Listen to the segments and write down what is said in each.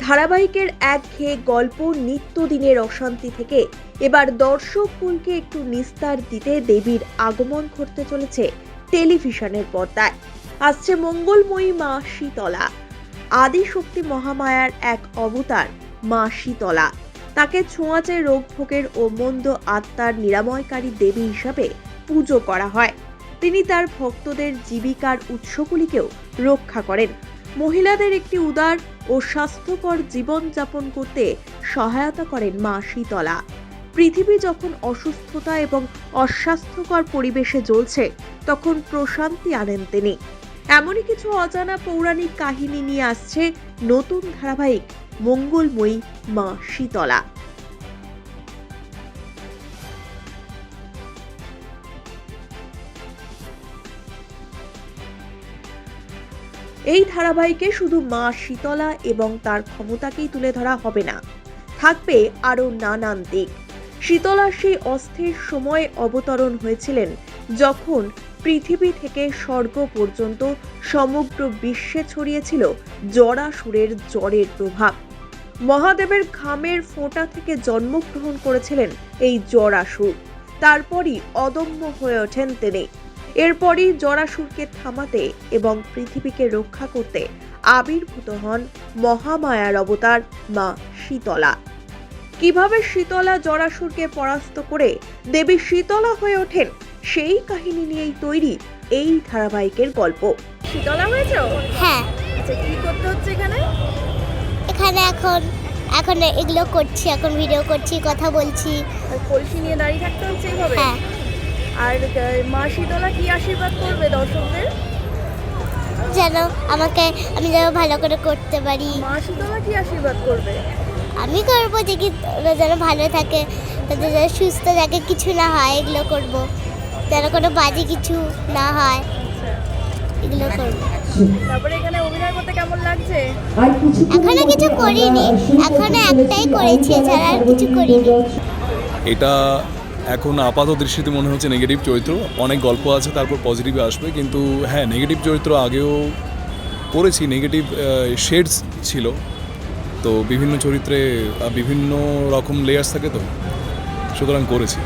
ধারাবাহিকের একঘেয়ে গল্প নিত্যদিনের অশান্তি থেকে এবার দর্শক কুলকে একটু নিস্তার দিতে দেবীর আগমন ঘটতে চলেছে টেলিভিশনের পর্দায়। আসছে মঙ্গলময়ী মা শীতলা। আদিশক্তি মহামায়ার এক অবতার, মা শীতলা। তাকে ছোঁয়াচে রোগ ভোগের ও মন্দ আত্মার নিরাময়কারী দেবী হিসাবে পুজো করা হয়। তিনি তার ভক্তদের জীবিকার উৎসগুলিকেও রক্ষা করেন। মহিলাদের একটি উদার ও স্বাস্থ্যকর জীবনযাপন করতে সহায়তা করেন মা শীতলা। পৃথিবী যখন অসুস্থতা এবং অস্বাস্থ্যকর পরিবেশে জ্বলছে, তখন প্রশান্তি আনেন তিনি। এমনই কিছু অজানা পৌরাণিক কাহিনী নিয়ে আসছে নতুন ধারাবাহিক মঙ্গলময়ী মা শীতলা। এই ধারাবাহিকে শুধু মা শীতলা এবং তার ক্ষমতাকেই তুলে ধরা হবে না, থাকবে আরও নানান দিক। শীতলার সেই অস্থির সময়ে অবতরণ হয়েছিলেন যখন পৃথিবী থেকে স্বর্গ পর্যন্ত সমগ্র বিশ্বে ছড়িয়েছিল জরাসুরের জ্বরের প্রভাব। মহাদেবের ঘামের ফোঁটা থেকে জন্মগ্রহণ করেছিলেন এই জরাসুর। তারপরই অদম্য হয়ে ওঠেন তিনি। এরপরই জরাসুরকে থামাতে এবং পৃথিবীকে রক্ষা করতে আবির্ভূত হন মহামায়ার অবতার মা শীতলা। কীভাবে শীতলা জরাসুরকে পরাস্ত করে দেবী শীতলা হয়ে ওঠেন সেই কাহিনী নিয়েই তৈরি এই ধারাবাহিকের গল্প। শীতলা হয়েছে? হ্যাঁ। আচ্ছা কি করতে হচ্ছে এখানে? এখানে এখন এখন এগুলো করছি এখন ভিডিও করছি কথা বলছি। কলসি নিয়ে দাঁড়িয়ে থাকতে হচ্ছে এইভাবে হ্যাঁ। আর মা শীতলা কি আশীর্বাদ করবে দর্শকদের? যেন আমাকে আমি যেন ভালো করে করতে পারি। মা শীতলা কি আশীর্বাদ করবে? আমি করব যে কি ওরা যেন ভালো থাকে তাদের যেন সুস্থ থাকে কিছু না হয় এগুলো করব। যেন কোনো বাজে কিছু না হয় এগুলো করব। তারপরে এখানে অভিনয় করতে কেমন লাগছে? এখনও কিছু করিনি এখনও একটাই করেছি এছাড়া আর কিছু করিনি। এটা এখন আপাত দৃষ্টিতে মনে হচ্ছে নেগেটিভ চরিত্র। অনেক গল্প আছে তারপর পজিটিভে আসবে কিন্তু হ্যাঁ নেগেটিভ চরিত্র আগেও করেছি নেগেটিভ শেডস ছিল। তো বিভিন্ন চরিত্রে বিভিন্ন রকম লেয়ার্স থাকে তো সুতরাং করেছি।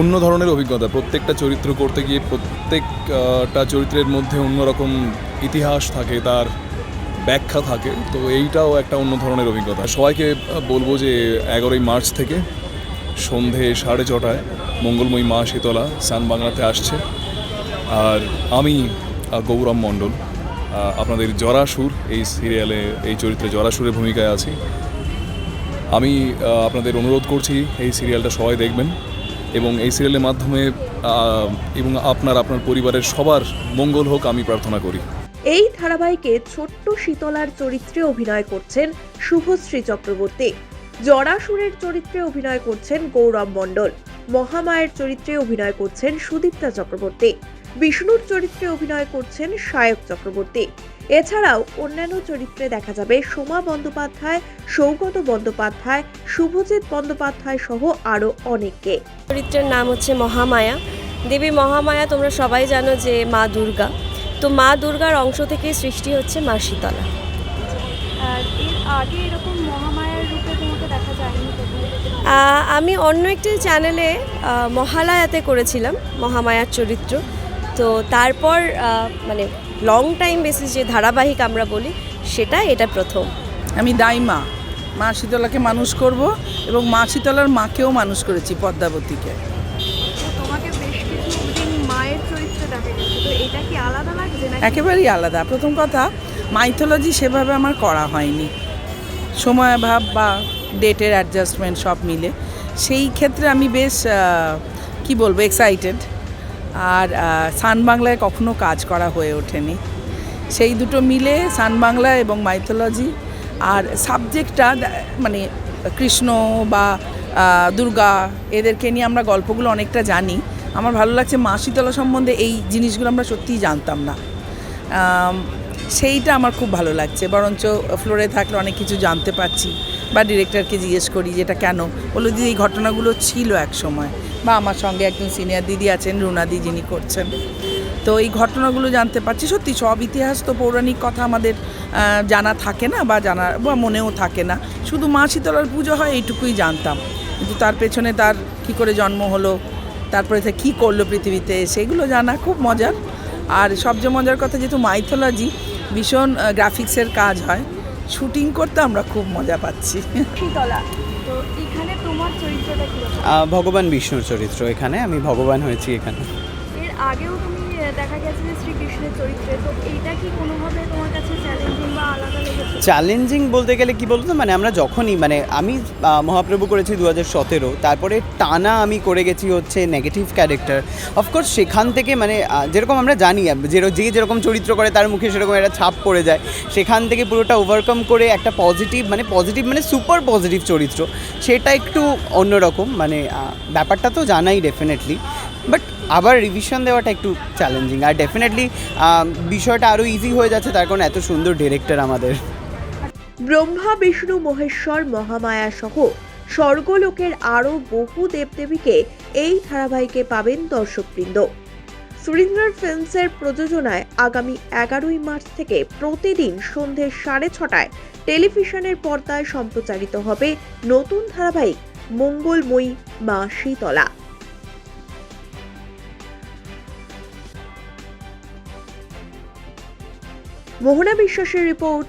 অন্য ধরনের অভিজ্ঞতা প্রত্যেকটা চরিত্র করতে গিয়ে প্রত্যেকটা চরিত্রের মধ্যে অন্যরকম ইতিহাস থাকে তার ব্যাখ্যা থাকে, তো এইটাও একটা অন্য ধরনের অভিজ্ঞতা। সবাইকে বলব যে এগারোই মার্চ থেকে সন্ধে সাড়ে ছটায় মঙ্গলময়ী মা শীতলা সান বাংলাতে আসছে। আর আমি গৌরব মণ্ডল আপনাদের জরাসুর, এই সিরিয়ালে এই চরিত্রে জরাসুরের ভূমিকায় আছি। আমি আপনাদের অনুরোধ করছি এই সিরিয়ালটা সবাই দেখবেন এবং এই সিরিয়ালের মাধ্যমে এবং আপনার আপনার পরিবারের সবার মঙ্গল হোক আমি প্রার্থনা করি। এই ধারাবাহিকে ছোট্ট শীতলার চরিত্রে অভিনয় করছেন শুভশ্রী চক্রবর্তী। জরাসুরের চরিত্রে অভিনয় করছেন গৌরব মণ্ডল। মহামায়ের চরিত্রে অভিনয় করছেন সুদীপ্তা চক্রবর্তী। বিষ্ণুর চরিত্রে অভিনয় করছেন সায়ক চক্রবর্তী। এছাড়াও অন্যান্য চরিত্রে দেখা যাবে সোমা বন্দ্যোপাধ্যায়, সৌগত বন্দ্যোপাধ্যায়, শুভজিৎ বন্দ্যোপাধ্যায় সহ আরও অনেককে। চরিত্রের নাম হচ্ছে মহামায়া। দেবী মহামায়া, তোমরা সবাই জানো যে মা দুর্গা। তো মা দুর্গার অংশ থেকে সৃষ্টি হচ্ছে মা শীতলা। আগে এরকম মহামায়ার রূপে তোমাকে দেখা যায়নি আমি অন্য একটি চ্যানেলে মহালয়াতে করেছিলাম মহামায়ার চরিত্র। তো তারপর মানে লং টাইম বেসিস যে ধারাবাহিক আমরা বলি সেটা এটা প্রথম। আমি দাইমা মা শীতলাকে মানুষ করব এবং মা শীতলার মাকেও মানুষ করেছি পদ্মাবতীকে। একেবারেই আলাদা। প্রথম কথা, মাইথোলজি সেভাবে আমার করা হয়নি। সময়াভাব বা ডেটের অ্যাডজাস্টমেন্ট সব মিলে। সেই ক্ষেত্রে আমি বেশ কি বলব এক্সাইটেড আর সান বাংলায় কখনো কাজ করা হয়ে ওঠেনি। সেই দুটো মিলে সান বাংলা এবং মাইথোলজি আর সাবজেক্টটা মানে কৃষ্ণ বা দুর্গা, এদেরকে নিয়ে আমরা গল্পগুলো অনেকটা জানি। আমার ভালো লাগছে মা শীতলা সম্বন্ধে এই জিনিসগুলো আমরা সত্যিই জানতাম না। সেইটা আমার খুব ভালো লাগছে, বরঞ্চ ফ্লোরে থাকলে অনেক কিছু জানতে পারছি বা ডিরেক্টরকে জিজ্ঞেস করি যেটা কেন? বলল, দিদি, এই ঘটনাগুলো ছিল এক সময় বা আমার সঙ্গে একজন সিনিয়র দিদি আছেন রুনাদি যিনি করছেন। তো এই ঘটনাগুলো জানতে পারছি। সত্যি, সব ইতিহাস তো পৌরাণিক কথা আমাদের জানা থাকে না বা জানা বা মনেও থাকে না। শুধু মা শীতলার পুজো হয়, এইটুকুই জানতাম। কিন্তু তার পেছনে তার কি করে জন্ম হলো তারপরে কী করল পৃথিবীতে সেগুলো জানা খুব মজার। আর সবচেয়ে মজার কথা যেহেতু মাইথোলজি ভীষণ গ্রাফিক্সের কাজ হয়। শুটিং করতে আমরা খুব মজা পাচ্ছি। শীতলা তো এখানে তোমার চরিত্রটা কি আহ, ভগবান বিষ্ণুর চরিত্র এখানে আমি ভগবান হয়েছি এখানে। এর আগেও তুমি দেখা গেছে যে শ্রীকৃষ্ণের চরিত্রে তো এইটা কি কোনোভাবে তোমার কাছে চ্যালেঞ্জিং বা আলাদা লেগেছে? চ্যালেঞ্জিং বলতে গেলে কি বলতো? মানে আমরা যখনই মানে আমি মহাপ্রভু করেছি দু হাজার সতেরো, তারপরে টানা আমি করে গেছি হচ্ছে নেগেটিভ ক্যারেক্টার অফকোর্স সেখান থেকে মানে যেরকম আমরা জানি যে যেরকম চরিত্র করে তার মুখে সেরকম একটা ছাপ পড়ে যায়। সেখান থেকে পুরোটা ওভারকাম করে একটা পজিটিভ মানে পজিটিভ মানে সুপার পজিটিভ চরিত্র। সেটা একটু অন্যরকম মানে ব্যাপারটা তো জানাই ডেফিনেটলি বাট আবার রিভিশন দেওয়াটা একটু চ্যালেঞ্জিং আর ডেফিনেটলি বিষয়টা আরও ইজি হয়ে যাচ্ছে, তার কারণ এত সুন্দর ডিরেক্টর আমাদের। ব্রহ্মা, বিষ্ণু, মহেশ্বর, মহামায়া সহ স্বর্গলোকের আরও বহু দেবদেবীকে এই ধারাবাহিকে পাবেন দর্শকবৃন্দ। সুরিন্দ্রার ফিল্মসের প্রযোজনায় আগামী এগারোই মার্চ থেকে প্রতিদিন সন্ধে সাড়ে ছটায় টেলিভিশনের পর্দায় সম্প্রচারিত হবে নতুন ধারাবাহিক মঙ্গলময়ী মা শীতলা। মোহনা বিশ্বাসের রিপোর্ট